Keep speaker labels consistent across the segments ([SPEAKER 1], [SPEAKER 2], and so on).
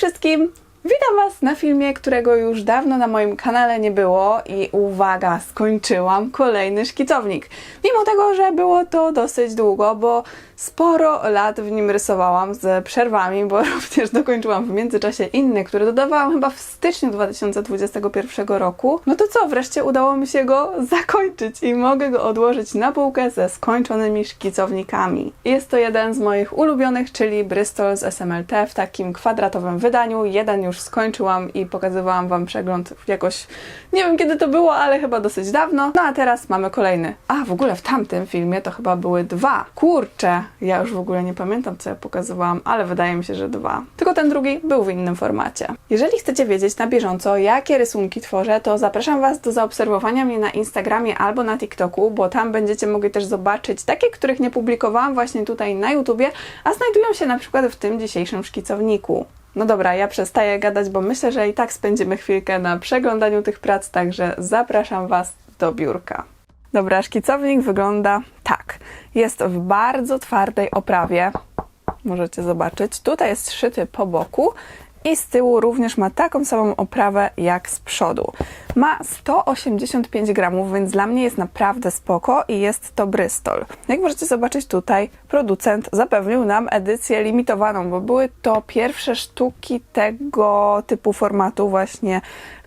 [SPEAKER 1] wszystkim! Witam Was na filmie, którego już dawno na moim kanale nie było i uwaga, skończyłam kolejny szkicownik. Mimo tego, że było to dosyć długo, bo sporo lat w nim rysowałam z przerwami, bo również dokończyłam w międzyczasie inny, który dodawałam chyba w styczniu 2021 roku. No to co, wreszcie udało mi się go zakończyć i mogę go odłożyć na półkę ze skończonymi szkicownikami. Jest to jeden z moich ulubionych, czyli Bristol z SMLT w takim kwadratowym wydaniu. Jeden już skończyłam i pokazywałam Wam przegląd jakoś, nie wiem kiedy to było, ale chyba dosyć dawno. No a teraz mamy kolejny. A, w ogóle w tamtym filmie to chyba były dwa. Kurczę, ja już w ogóle nie pamiętam, co ja pokazywałam, ale wydaje mi się, że dwa. Tylko ten drugi był w innym formacie. Jeżeli chcecie wiedzieć na bieżąco, jakie rysunki tworzę, to zapraszam Was do zaobserwowania mnie na Instagramie albo na TikToku, bo tam będziecie mogli też zobaczyć takie, których nie publikowałam właśnie tutaj na YouTubie, a znajdują się na przykład w tym dzisiejszym szkicowniku. No dobra, ja przestaję gadać, bo myślę, że i tak spędzimy chwilkę na przeglądaniu tych prac, także zapraszam Was do biurka. Dobra, szkicownik wygląda tak. Jest w bardzo twardej oprawie. Możecie zobaczyć. Tutaj jest szyty po boku i z tyłu również ma taką samą oprawę jak z przodu. Ma 185 gramów, więc dla mnie jest naprawdę spoko i jest to Bristol. Jak możecie zobaczyć tutaj, producent zapewnił nam edycję limitowaną, bo były to pierwsze sztuki tego typu formatu właśnie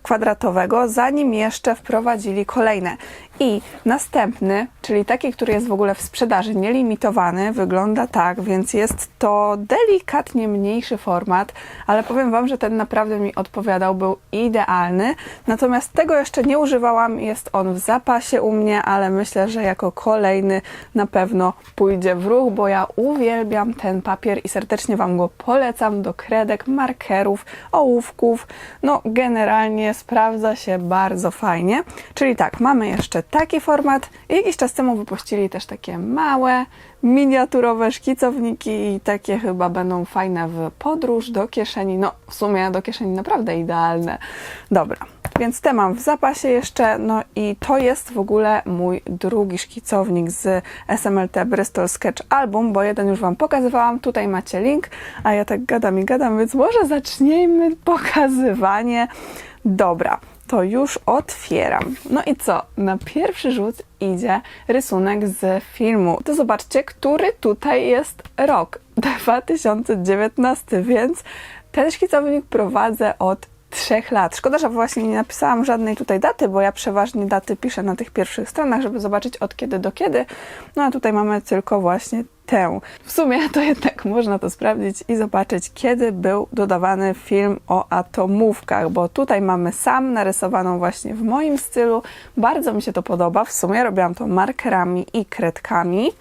[SPEAKER 1] kwadratowego, zanim jeszcze wprowadzili kolejne. I następny, czyli taki, który jest w ogóle w sprzedaży, nielimitowany, wygląda tak, więc jest to delikatnie mniejszy format, ale powiem Wam, że ten naprawdę mi odpowiadał, był idealny. Natomiast tego jeszcze nie używałam, jest on w zapasie u mnie, ale myślę, że jako kolejny na pewno pójdzie w ruch, bo ja uwielbiam ten papier i serdecznie Wam go polecam do kredek, markerów, ołówków. No, generalnie sprawdza się bardzo fajnie. Czyli tak, mamy jeszcze taki format. I Jakiś czas temu wypuścili też takie małe, miniaturowe szkicowniki i takie chyba będą fajne w podróż do kieszeni. No, w sumie do kieszeni naprawdę idealne. Dobra, więc te mam w zapasie jeszcze. No i to jest w ogóle mój drugi szkicownik z SMLT Bristol Sketch Album, bo jeden już Wam pokazywałam. Tutaj macie link, a ja tak gadam i gadam, więc może zacznijmy pokazywanie. Dobra, to już otwieram. No i co? Na pierwszy rzut idzie rysunek z filmu. To zobaczcie, który tutaj jest rok. 2019, więc ten szkicownik prowadzę od trzech lat. Szkoda, że właśnie nie napisałam żadnej tutaj daty, bo ja przeważnie daty piszę na tych pierwszych stronach, żeby zobaczyć od kiedy do kiedy. No a tutaj mamy tylko właśnie tę. W sumie to jednak można to sprawdzić i zobaczyć, kiedy był dodawany film o atomówkach, bo tutaj mamy sam narysowaną właśnie w moim stylu. Bardzo mi się to podoba. W sumie robiłam to markerami i kredkami.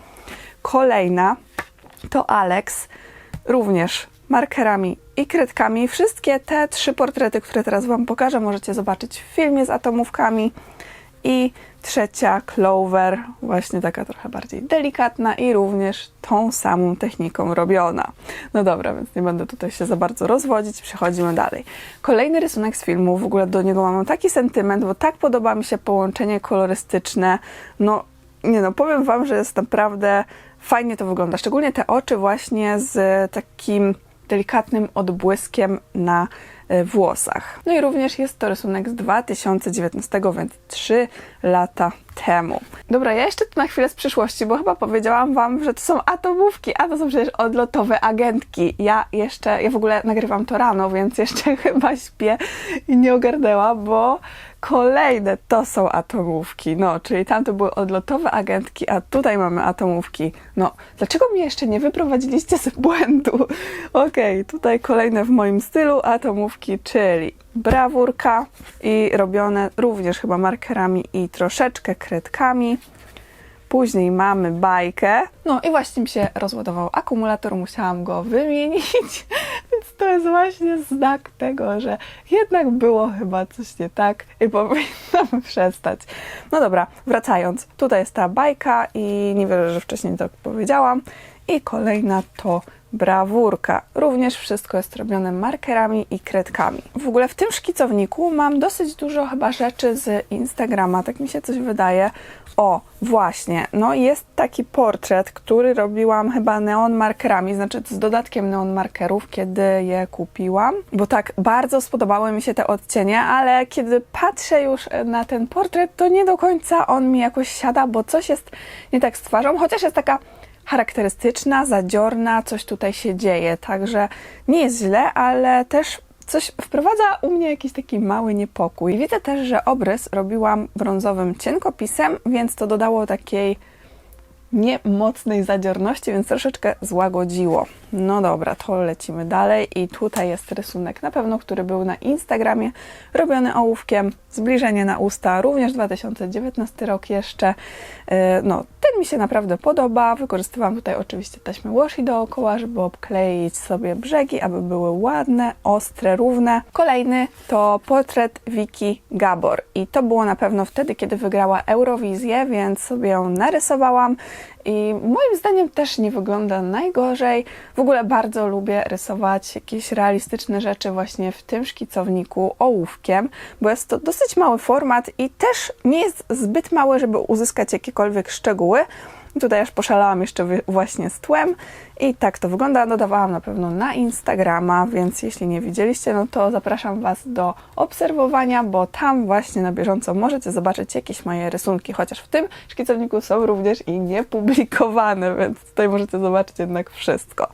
[SPEAKER 1] Kolejna to Alex, również markerami i kredkami. Wszystkie te trzy portrety, które teraz Wam pokażę, możecie zobaczyć w filmie z atomówkami. I trzecia Clover, właśnie taka trochę bardziej delikatna i również tą samą techniką robiona. No dobra, więc nie będę tutaj się za bardzo rozwodzić, przechodzimy dalej. Kolejny rysunek z filmu, w ogóle do niego mam taki sentyment, bo tak podoba mi się połączenie kolorystyczne. No, nie no, powiem Wam, że jest naprawdę fajnie to wygląda. Szczególnie te oczy właśnie z takim delikatnym odbłyskiem na e, włosach. No i również jest to rysunek z 2019, więc 3 lata temu. Dobra, ja jeszcze tu na chwilę z przyszłości, bo chyba powiedziałam Wam, że to są atomówki, a to są przecież odlotowe agentki. Ja jeszcze, ja w ogóle nagrywam to rano, więc jeszcze chyba śpię i nie ogarnęłam, bo kolejne to są atomówki. No, czyli tam to były odlotowe agentki, a tutaj mamy atomówki. No, dlaczego mnie jeszcze nie wyprowadziliście z błędu? Okej, okay, tutaj kolejne w moim stylu atomówki, czyli brawurka i robione również chyba markerami i troszeczkę kredkami. Później mamy bajkę. No i właśnie mi się rozładował akumulator, musiałam go wymienić, więc to jest właśnie znak tego, że jednak było chyba coś nie tak i powinnam przestać. No dobra, wracając. Tutaj jest ta bajka i nie wierzę, że wcześniej to powiedziałam. I kolejna to brawurka. Również wszystko jest robione markerami i kredkami. W ogóle w tym szkicowniku mam dosyć dużo chyba rzeczy z Instagrama, tak mi się coś wydaje. O, właśnie, no jest taki portret, który robiłam chyba neon markerami, znaczy z dodatkiem neon markerów, kiedy je kupiłam, bo tak bardzo spodobały mi się te odcienie, ale kiedy patrzę już na ten portret, to nie do końca on mi jakoś siada, bo coś jest nie tak z twarzą, chociaż jest taka charakterystyczna, zadziorna, coś tutaj się dzieje, także nie jest źle, ale też coś wprowadza u mnie jakiś taki mały niepokój. Widzę też, że obrys robiłam brązowym cienkopisem, więc to dodało takiej niemocnej zadziorności, więc troszeczkę złagodziło. No dobra, to lecimy dalej i tutaj jest rysunek na pewno, który był na Instagramie, robiony ołówkiem, zbliżenie na usta, również 2019 rok jeszcze. Yy, No, ten mi się naprawdę podoba. Wykorzystywałam tutaj oczywiście taśmę washi dookoła, żeby obkleić sobie brzegi, aby były ładne, ostre, równe. Kolejny to portret Wiki Gabor i to było na pewno wtedy, kiedy wygrała Eurowizję, więc sobie ją narysowałam i moim zdaniem też nie wygląda najgorzej. W ogóle bardzo lubię rysować jakieś realistyczne rzeczy właśnie w tym szkicowniku ołówkiem, bo jest to dosyć mały format i też nie jest zbyt mały, żeby uzyskać jakiekolwiek szczegóły. Tutaj aż poszalałam jeszcze właśnie z tłem i tak to wygląda. Dodawałam na pewno na Instagrama, więc jeśli nie widzieliście, no to zapraszam Was do obserwowania, bo tam właśnie na bieżąco możecie zobaczyć jakieś moje rysunki, chociaż w tym szkicowniku są również i niepublikowane, więc tutaj możecie zobaczyć jednak wszystko.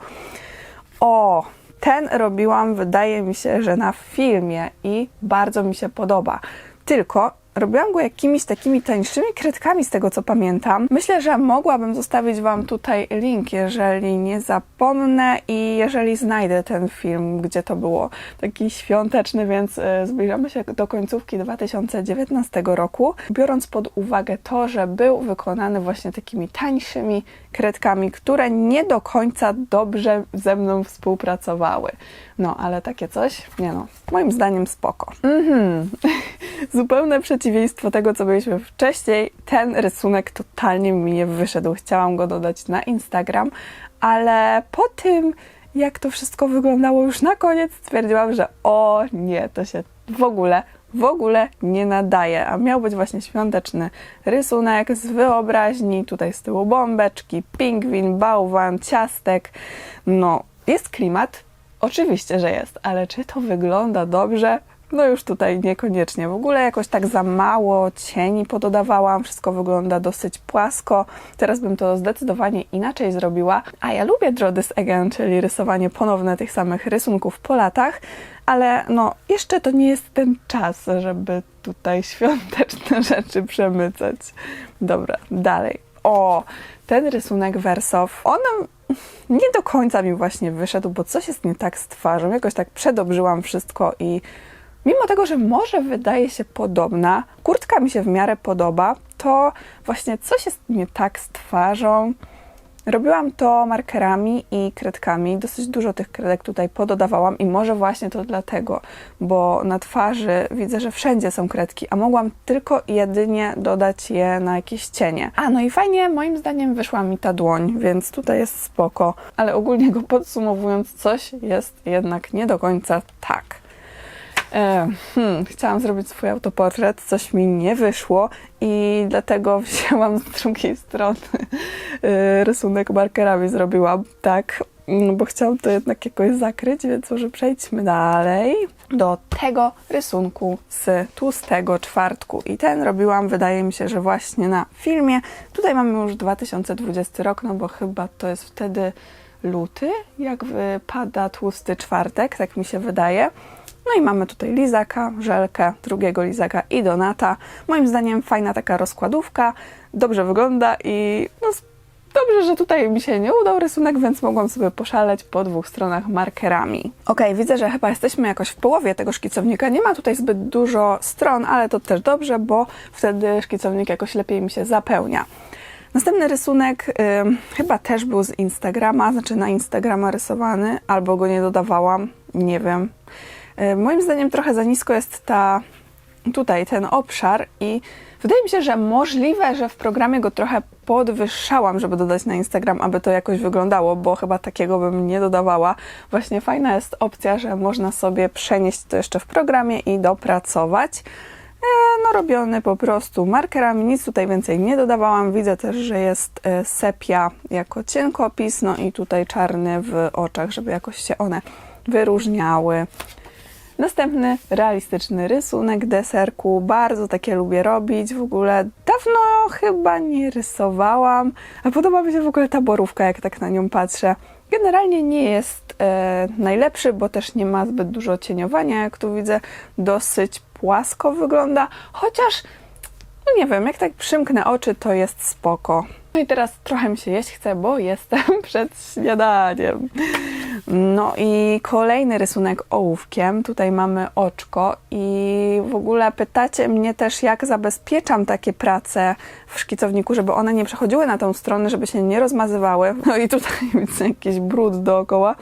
[SPEAKER 1] O, ten robiłam, wydaje mi się, że na filmie i bardzo mi się podoba. Tylko robiłam go jakimiś takimi tańszymi kredkami, z tego co pamiętam. Myślę, że mogłabym zostawić Wam tutaj link, jeżeli nie zapomnę i jeżeli znajdę ten film, gdzie to było taki świąteczny, więc e, zbliżamy się do końcówki 2019 roku. Biorąc pod uwagę to, że był wykonany właśnie takimi tańszymi kredkami, które nie do końca dobrze ze mną współpracowały. No, ale takie coś, nie no, moim zdaniem spoko. Mhm. Zupełne przeciwieństwo tego, co byliśmy wcześniej. Ten rysunek totalnie mi nie wyszedł. Chciałam go dodać na Instagram, ale po tym, jak to wszystko wyglądało już na koniec, stwierdziłam, że o nie, to się w ogóle w ogóle nie nadaje, a miał być właśnie świąteczny rysunek z wyobraźni, tutaj z tyłu bombeczki, pingwin, bałwan, ciastek. No, jest klimat, oczywiście, że jest, ale czy to wygląda dobrze? No już tutaj niekoniecznie. W ogóle jakoś tak za mało cieni pododawałam, wszystko wygląda dosyć płasko. Teraz bym to zdecydowanie inaczej zrobiła. A ja lubię Draw This Again, czyli rysowanie ponowne tych samych rysunków po latach, ale no jeszcze to nie jest ten czas, żeby tutaj świąteczne rzeczy przemycać. Dobra, dalej. O, ten rysunek Wersow, on nie do końca mi właśnie wyszedł, bo coś jest nie tak z twarzą. Jakoś tak przedobrzyłam wszystko i mimo tego, że może wydaje się podobna, kurtka mi się w miarę podoba, to właśnie coś jest nie tak z twarzą. Robiłam to markerami i kredkami. Dosyć dużo tych kredek tutaj pododawałam i może właśnie to dlatego, bo na twarzy widzę, że wszędzie są kredki, a mogłam tylko jedynie dodać je na jakieś cienie. A no i fajnie, moim zdaniem wyszła mi ta dłoń, więc tutaj jest spoko, ale ogólnie go podsumowując, coś jest jednak nie do końca tak. E, hmm, chciałam zrobić swój autoportret, coś mi nie wyszło i dlatego wzięłam z drugiej strony e, rysunek markerami zrobiłam tak, no bo chciałam to jednak jakoś zakryć, więc może przejdźmy dalej do tego rysunku z tłustego czwartku. I ten robiłam, wydaje mi się, że właśnie na filmie. Tutaj mamy już 2020 rok, no bo chyba to jest wtedy luty, jak wypada tłusty czwartek, tak mi się wydaje. No i mamy tutaj lizaka, żelkę, drugiego lizaka i donata. Moim zdaniem fajna taka rozkładówka, dobrze wygląda i no, dobrze, że tutaj mi się nie udał rysunek, więc mogłam sobie poszaleć po dwóch stronach markerami. Ok, widzę, że chyba jesteśmy jakoś w połowie tego szkicownika. Nie ma tutaj zbyt dużo stron, ale to też dobrze, bo wtedy szkicownik jakoś lepiej mi się zapełnia. Następny rysunek chyba też był z Instagrama, znaczy na Instagrama rysowany, albo go nie dodawałam, nie wiem. Y, moim zdaniem trochę za nisko jest ta tutaj ten obszar i Wydaje mi się, że możliwe, że w programie go trochę podwyższałam, żeby dodać na Instagram, aby to jakoś wyglądało, bo chyba takiego bym nie dodawała. Właśnie fajna jest opcja, że można sobie przenieść to jeszcze w programie i dopracować. E, no robiony po prostu markerami, nic tutaj więcej nie dodawałam. Widzę też, że jest e, sepia jako cienkopis, no i tutaj czarny w oczach, żeby jakoś się one wyróżniały. Następny realistyczny rysunek deserku. Bardzo takie lubię robić. W ogóle dawno chyba nie rysowałam, a podoba mi się w ogóle ta borówka, jak tak na nią patrzę. Generalnie nie jest e, najlepszy, bo też nie ma zbyt dużo cieniowania. Jak tu widzę, dosyć płasko wygląda, chociaż no nie wiem, jak tak przymknę oczy, to jest spoko. No i teraz trochę mi się jeść chce, bo jestem przed śniadaniem. No i kolejny rysunek ołówkiem. Tutaj mamy oczko i w ogóle pytacie mnie też, jak zabezpieczam takie prace w szkicowniku, żeby one nie przechodziły na tą stronę, żeby się nie rozmazywały. No i tutaj widzę jakiś brud dookoła.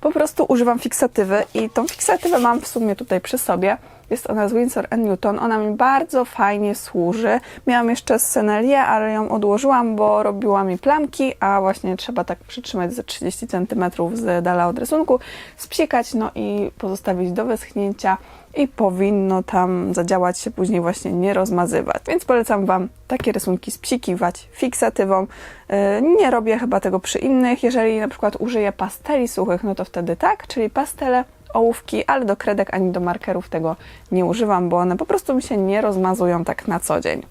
[SPEAKER 1] Po prostu używam fiksatywy i tą fiksatywę mam w sumie tutaj przy sobie. Jest ona z Winsor Newton. Ona mi bardzo fajnie służy. Miałam jeszcze z Sennelier, ale ją odłożyłam, bo robiła mi plamki, a właśnie trzeba tak przytrzymać ze 30 cm z dala od rysunku, spsikać, no i pozostawić do wyschnięcia i powinno tam zadziałać się później właśnie nie rozmazywać. Więc polecam Wam takie rysunki spsikiwać fiksatywą. Yy, Nie robię chyba tego przy innych. Jeżeli na przykład użyję pasteli suchych, no to wtedy tak, czyli pastele ołówki, ale do kredek ani do markerów tego nie używam, bo one po prostu mi się nie rozmazują tak na co dzień.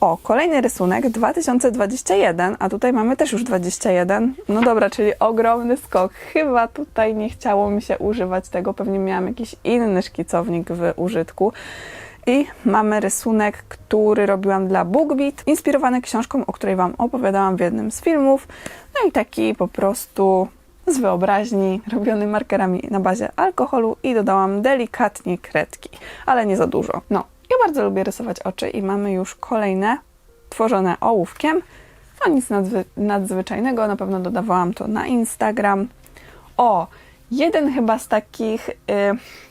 [SPEAKER 1] O, kolejny rysunek 2021, a tutaj mamy też już 21. No dobra, czyli ogromny skok. Chyba tutaj nie chciało mi się używać tego, pewnie miałam jakiś inny szkicownik w użytku. I mamy rysunek, który robiłam dla BookBeat, inspirowany książką, o której Wam opowiadałam w jednym z filmów. No i taki po prostu z wyobraźni, robiony markerami na bazie alkoholu i dodałam delikatnie kredki, ale nie za dużo. No, ja bardzo lubię rysować oczy i mamy już kolejne tworzone ołówkiem. No nic nadzwy- nadzwyczajnego, na pewno dodawałam to na Instagram. O, jeden chyba z takich y,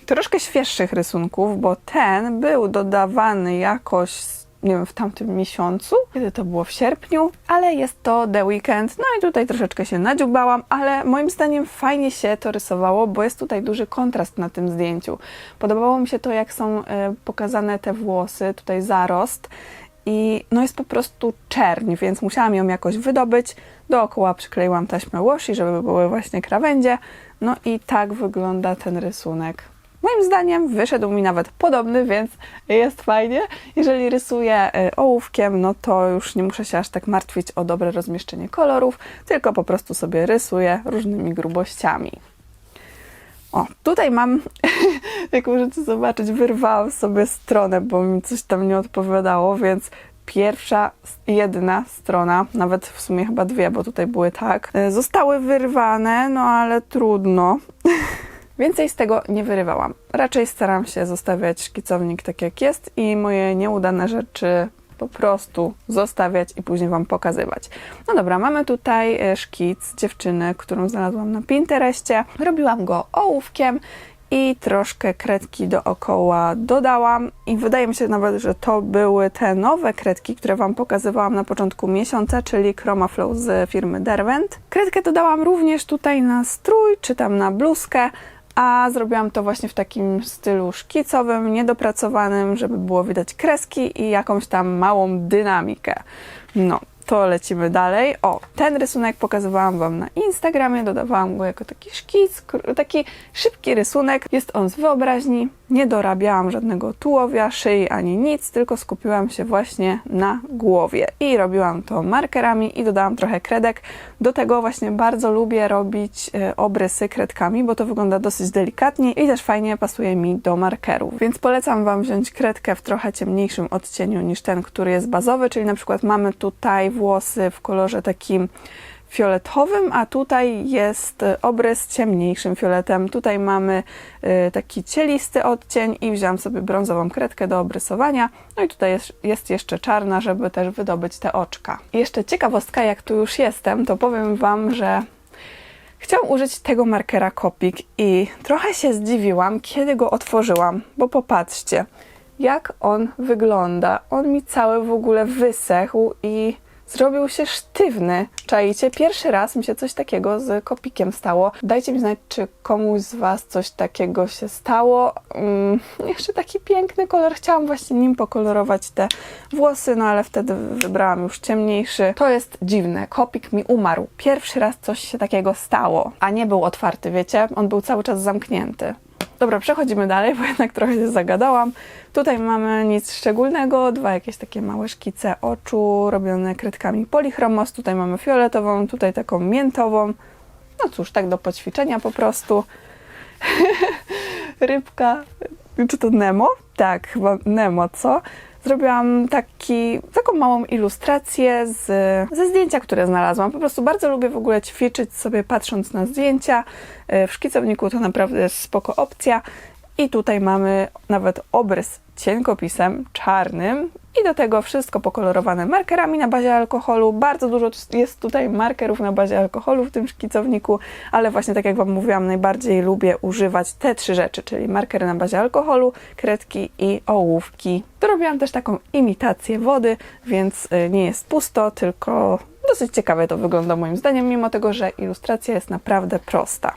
[SPEAKER 1] troszkę świeższych rysunków, bo ten był dodawany jakoś nie wiem, w tamtym miesiącu, kiedy to było w sierpniu, ale jest to The Weekend. No i tutaj troszeczkę się nadziubałam, ale moim zdaniem fajnie się to rysowało, bo jest tutaj duży kontrast na tym zdjęciu. Podobało mi się to, jak są e, pokazane te włosy, tutaj zarost i no jest po prostu czerń, więc musiałam ją jakoś wydobyć. Dookoła przykleiłam taśmę washi, żeby były właśnie krawędzie. No i tak wygląda ten rysunek. Moim zdaniem wyszedł mi nawet podobny, więc jest fajnie. Jeżeli rysuję y, ołówkiem, no to już nie muszę się aż tak martwić o dobre rozmieszczenie kolorów, tylko po prostu sobie rysuję różnymi grubościami. O, tutaj mam, jak możecie zobaczyć, wyrwałam sobie stronę, bo mi coś tam nie odpowiadało, więc pierwsza, jedna strona, nawet w sumie chyba dwie, bo tutaj były tak, y, zostały wyrwane, no ale trudno. Więcej z tego nie wyrywałam. Raczej staram się zostawiać szkicownik tak jak jest i moje nieudane rzeczy po prostu zostawiać i później Wam pokazywać. No dobra, mamy tutaj e, szkic dziewczyny, którą znalazłam na Pinterestie. Robiłam go ołówkiem i troszkę kredki dookoła dodałam i wydaje mi się nawet, że to były te nowe kredki, które Wam pokazywałam na początku miesiąca, czyli Chroma Flow z firmy Derwent. Kredkę dodałam również tutaj na strój, czy tam na bluzkę, a zrobiłam to właśnie w takim stylu szkicowym, niedopracowanym, żeby było widać kreski i jakąś tam małą dynamikę. No, to lecimy dalej. O, ten rysunek pokazywałam Wam na Instagramie, dodawałam go jako taki szkic, taki szybki rysunek. Jest on z wyobraźni, nie dorabiałam żadnego tułowia, szyi ani nic, tylko skupiłam się właśnie na głowie i robiłam to markerami i dodałam trochę kredek. Do tego właśnie bardzo lubię robić e, obrysy kredkami, bo to wygląda dosyć delikatnie i też fajnie pasuje mi do markerów. Więc polecam Wam wziąć kredkę w trochę ciemniejszym odcieniu niż ten, który jest bazowy, czyli na przykład mamy tutaj włosy w kolorze takim fioletowym, a tutaj jest obrys ciemniejszym fioletem. Tutaj mamy y, taki cielisty odcień i wziąłam sobie brązową kredkę do obrysowania. No i tutaj jest, jest jeszcze czarna, żeby też wydobyć te oczka. Jeszcze ciekawostka, jak tu już jestem, to powiem Wam, że Chciałam użyć tego markera Copic i trochę się zdziwiłam, kiedy go otworzyłam, bo popatrzcie, jak on wygląda. On mi cały w ogóle wysechł i zrobił się sztywny. Czajcie, pierwszy raz mi się coś takiego z kopikiem stało. Dajcie mi znać, czy komuś z Was coś takiego się stało. Mm, jeszcze taki piękny kolor. Chciałam właśnie nim pokolorować te włosy, no ale wtedy wybrałam już ciemniejszy. To jest dziwne. Kopik mi umarł. Pierwszy raz coś się takiego stało, a nie był otwarty, wiecie? On był cały czas zamknięty. Dobra, przechodzimy dalej, bo jednak trochę się zagadałam. Tutaj mamy nic szczególnego, dwa jakieś takie małe szkice oczu robione kredkami polichromos. Tutaj mamy fioletową, tutaj taką miętową. No cóż, tak do poćwiczenia po prostu. Rybka, czy to Nemo? Tak, chyba Nemo, co? Zrobiłam taki, taką małą ilustrację z, ze zdjęcia, które znalazłam. Po prostu bardzo lubię w ogóle ćwiczyć sobie patrząc na zdjęcia. Y, W szkicowniku to naprawdę jest spoko opcja. I tutaj mamy nawet obrys cienkopisem czarnym i do tego wszystko pokolorowane markerami na bazie alkoholu. Bardzo dużo jest tutaj markerów na bazie alkoholu w tym szkicowniku, ale właśnie tak jak Wam mówiłam, najbardziej lubię używać te trzy rzeczy, czyli markery na bazie alkoholu, kredki i ołówki. Dorobiłam też taką imitację wody, więc y, nie jest pusto, tylko dosyć ciekawe to wygląda moim zdaniem, mimo tego, że ilustracja jest naprawdę prosta.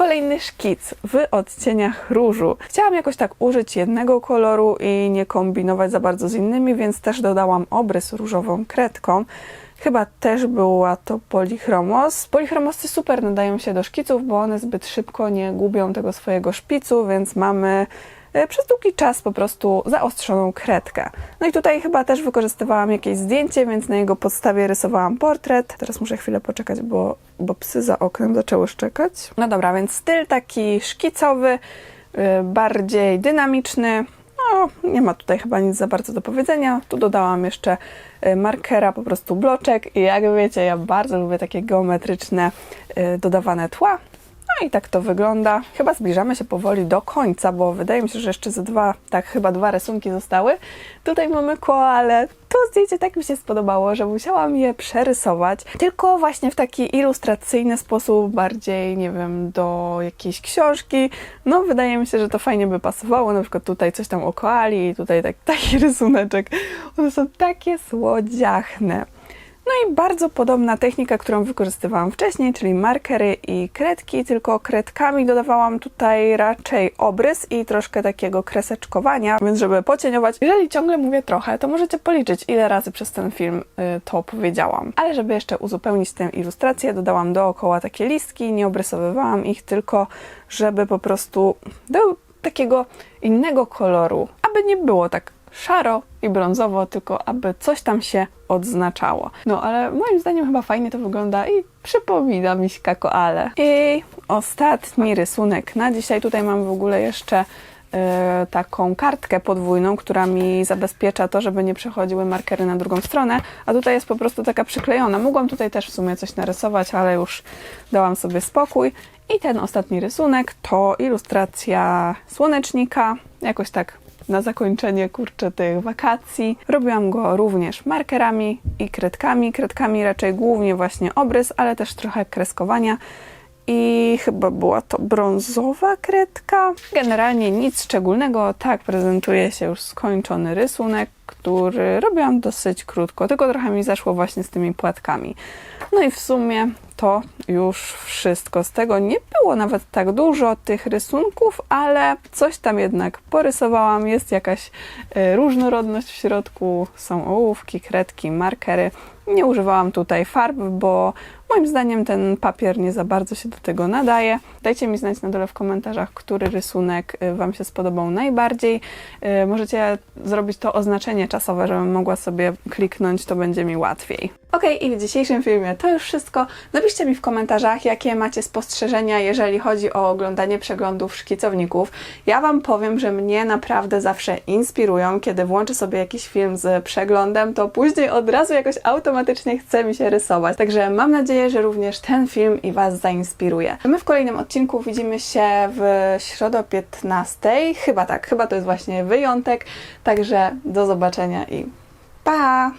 [SPEAKER 1] Kolejny szkic w odcieniach różu. Chciałam jakoś tak użyć jednego koloru i nie kombinować za bardzo z innymi, więc też dodałam obrys różową kredką. Chyba też była to polichromos. Polichromosy super nadają się do szkiców, bo one zbyt szybko nie gubią tego swojego szpicu, więc mamy przez długi czas po prostu zaostrzoną kredkę. No i tutaj chyba też wykorzystywałam jakieś zdjęcie, więc na jego podstawie rysowałam portret. Teraz muszę chwilę poczekać, bo, bo psy za oknem zaczęły szczekać. No dobra, więc styl taki szkicowy, y, bardziej dynamiczny. No, nie ma tutaj chyba nic za bardzo do powiedzenia. Tu dodałam jeszcze y, markera, po prostu bloczek i jak wiecie, ja bardzo lubię takie geometryczne dodawane tła. I tak to wygląda. Chyba zbliżamy się powoli do końca, bo wydaje mi się, że jeszcze ze dwa, tak chyba dwa rysunki zostały. Tutaj mamy koale. To zdjęcie tak mi się spodobało, że musiałam je przerysować, tylko właśnie w taki ilustracyjny sposób, bardziej, nie wiem, do jakiejś książki. No, wydaje mi się, że to fajnie by pasowało. Na przykład tutaj coś tam o koali i tutaj tak, taki rysuneczek. One są takie słodziachne. No i bardzo podobna technika, którą wykorzystywałam wcześniej, czyli markery i kredki, tylko kredkami dodawałam tutaj raczej obrys i troszkę takiego kreseczkowania, więc żeby pocieniować. Jeżeli ciągle mówię trochę, to możecie policzyć, ile razy przez ten film y, to powiedziałam. Ale żeby jeszcze uzupełnić tę ilustrację, dodałam dookoła takie listki, nie obrysowywałam ich, tylko żeby po prostu był takiego innego koloru, aby nie było tak szaro i brązowo, tylko aby coś tam się odznaczało. No, ale moim zdaniem chyba fajnie to wygląda i przypomina mi się koale. I ostatni rysunek na dzisiaj. Tutaj mam w ogóle jeszcze e, taką kartkę podwójną, która mi zabezpiecza to, żeby nie przechodziły markery na drugą stronę, a tutaj jest po prostu taka przyklejona. Mogłam tutaj też w sumie coś narysować, ale już dałam sobie spokój. I ten ostatni rysunek to ilustracja słonecznika, jakoś tak na zakończenie kurczę tych wakacji. Robiłam go również markerami i kredkami. Kredkami raczej głównie właśnie obrys, ale też trochę kreskowania. I chyba była to brązowa kredka. Generalnie nic szczególnego. Tak prezentuje się już skończony rysunek, który robiłam dosyć krótko, tylko trochę mi zaszło właśnie z tymi płatkami. No i w sumie to już wszystko. Z tego nie było nawet tak dużo tych rysunków, ale coś tam jednak porysowałam. Jest jakaś e, różnorodność w środku. Są ołówki, kredki, markery. Nie używałam tutaj farb, bo moim zdaniem ten papier nie za bardzo się do tego nadaje. Dajcie mi znać na dole w komentarzach, który rysunek y, Wam się spodobał najbardziej. Y, Możecie zrobić to oznaczenie czasowe, żebym mogła sobie kliknąć, to będzie mi łatwiej. Ok, i w dzisiejszym filmie to już wszystko. Napiszcie mi w komentarzach, jakie macie spostrzeżenia, jeżeli chodzi o oglądanie przeglądów szkicowników. Ja Wam powiem, że mnie naprawdę zawsze inspirują. Kiedy włączę sobie jakiś film z przeglądem, to później od razu jakoś automatycznie chce mi się rysować. Także mam nadzieję, że również ten film i Was zainspiruje. My w kolejnym odcinku widzimy się w środę o 15. Chyba tak, chyba to jest właśnie wyjątek. Także do zobaczenia i pa!